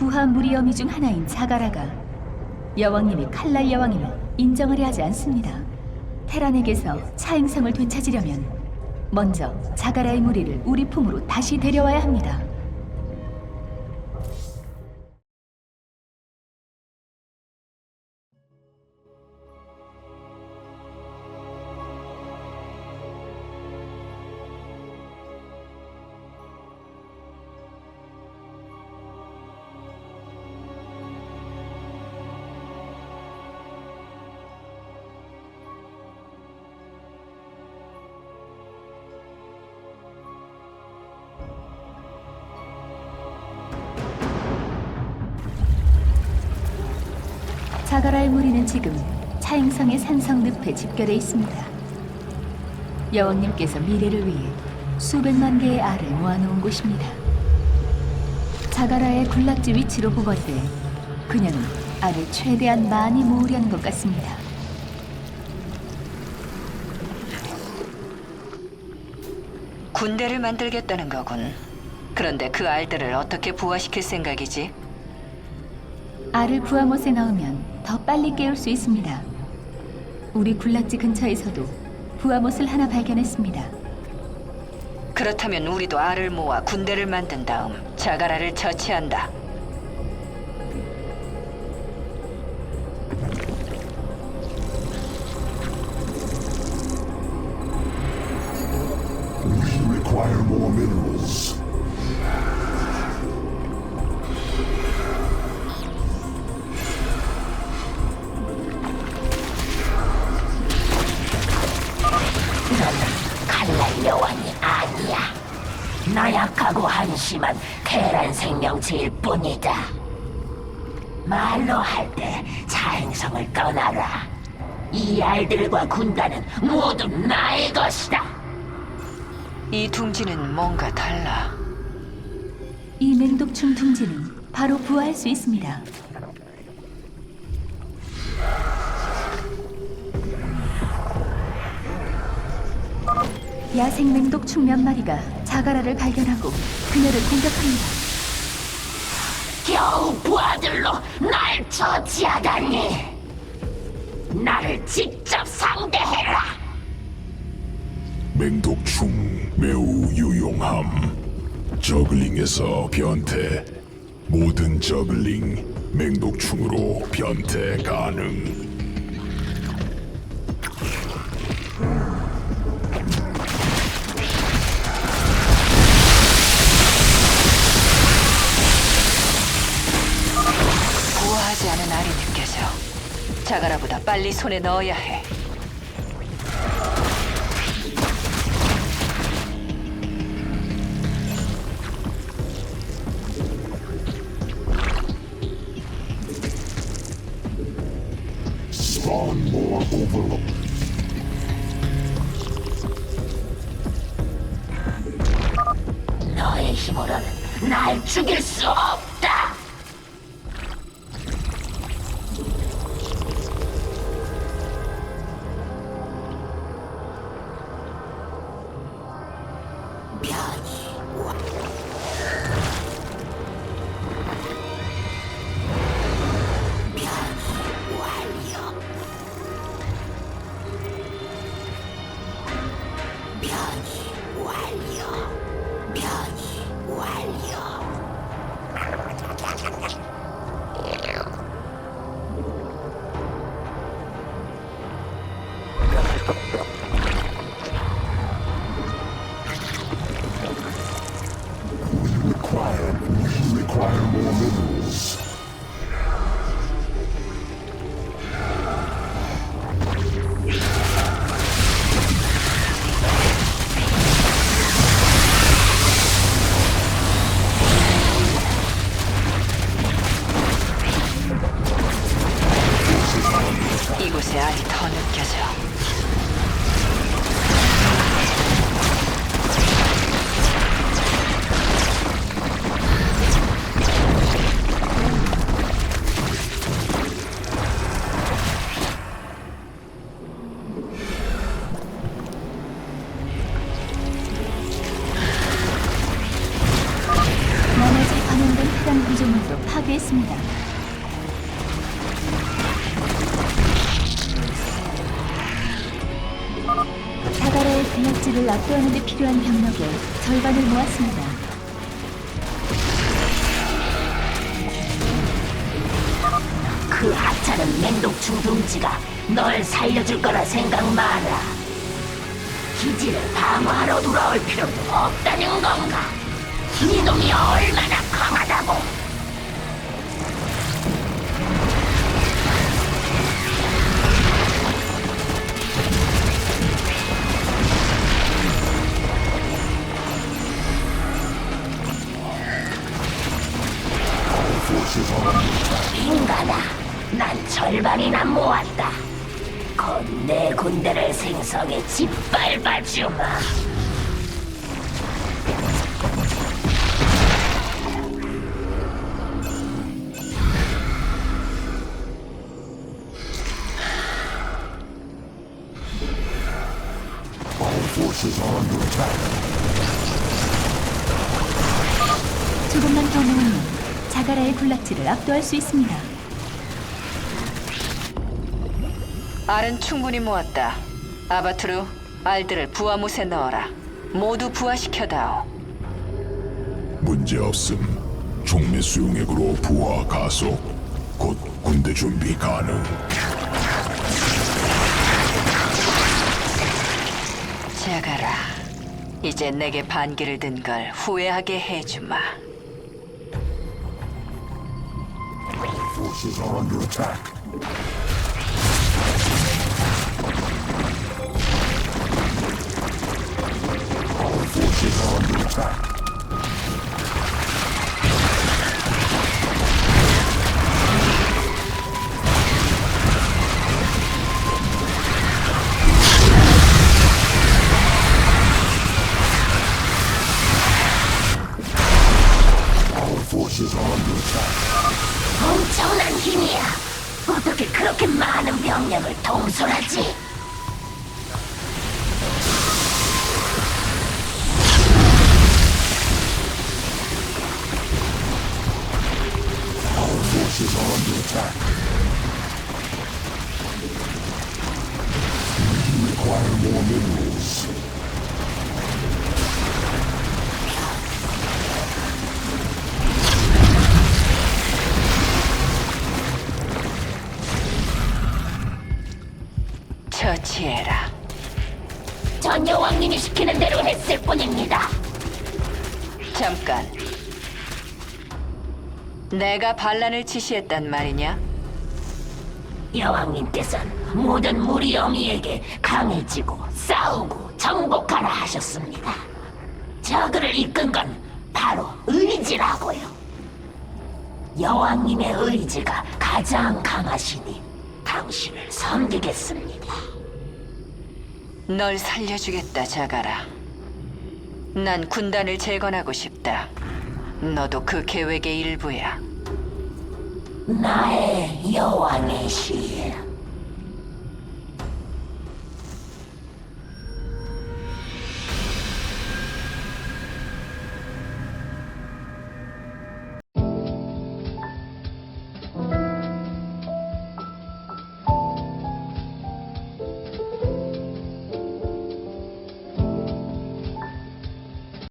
부하 무리어미 중 하나인 자가라가 여왕님이 칼날 여왕임을 인정하려 하지 않습니다. 테란에게서 차행성을 되찾으려면 먼저 자가라의 무리를 우리 품으로 다시 데려와야 합니다. 자가라의 무리는 지금 차행성의 산성 늪에 집결해 있습니다. 여왕님께서 미래를 위해 수백만 개의 알을 모아놓은 곳입니다. 자가라의 군락지 위치로 보건대 그녀는 알을 최대한 많이 모으려는 것 같습니다. 군대를 만들겠다는 거군. 그런데 그 알들을 어떻게 부화시킬 생각이지? 알을 부하못에 넣으면 더 빨리 깨울 수 있습니다. 우리 군락지 근처에서도 부하못을 하나 발견했습니다. 그렇다면 우리도 알을 모아 군대를 만든 다음 자가라를 처치한다. We require more minerals. 나약하고 한심한 계란 생명체일 뿐이다. 말로 할 때 자행성을 떠나라. 이 알들과 군단은 모두 나의 것이다. 이 둥지는 뭔가 달라. 이 맹독충 둥지는 바로 부화할 수 있습니다. 야생 맹독충 몇 마리가 자가라를 발견하고 그녀를 공격합니다. 겨우 부하들로 날 처치하다니. 나를 직접 상대해라. 맹독충 매우 유용함. 저글링에서 변태. 모든 저글링 맹독충으로 변태 가능. 자가라보다 빨리 손에 넣어야 해. 너의 힘으로는 날 죽일 수 없 변이 와. 군락지를 압도하는 데 필요한 병력의 절반을 모았습니다. 그 하찮은 맹독충 둥지가 널 살려줄 거라 생각 마라. 기지를 방어하러 돌아올 필요도 없다는 건가? 이 놈이 얼마나 강하다고? 생성해 짓밟아주마. 조금만 더 모으면 자가라의 군락지를 압도할 수 있습니다. 알은 충분히 모았다. 아바투르, 알들을 부하못에 넣어라. 모두 부하시켜다오. 문제 없음. 종매 수용액으로 부하 가속. 곧 군대 준비 가능. 자가라, 이제 내게 반기를 든 걸 후회하게 해주마. 엄청난 힘이야. 어떻게 그렇게 많은 병력을 통솔하지? 처치해라. 전 여왕님이 시키는 대로 했을 뿐입니다. 잠깐. 내가 반란을 지시했단 말이냐? 여왕님께서는 모든 무리 영이에게 강해지고 싸우고 정복하라 하셨습니다. 저그를 이끈 건 바로 의지라고요. 여왕님의 의지가 가장 강하시니 당신을 섬기겠습니다. 널 살려주겠다, 자가라. 난 군단을 재건하고 싶다. 너도 그 계획의 일부야. 나의 여왕의 실.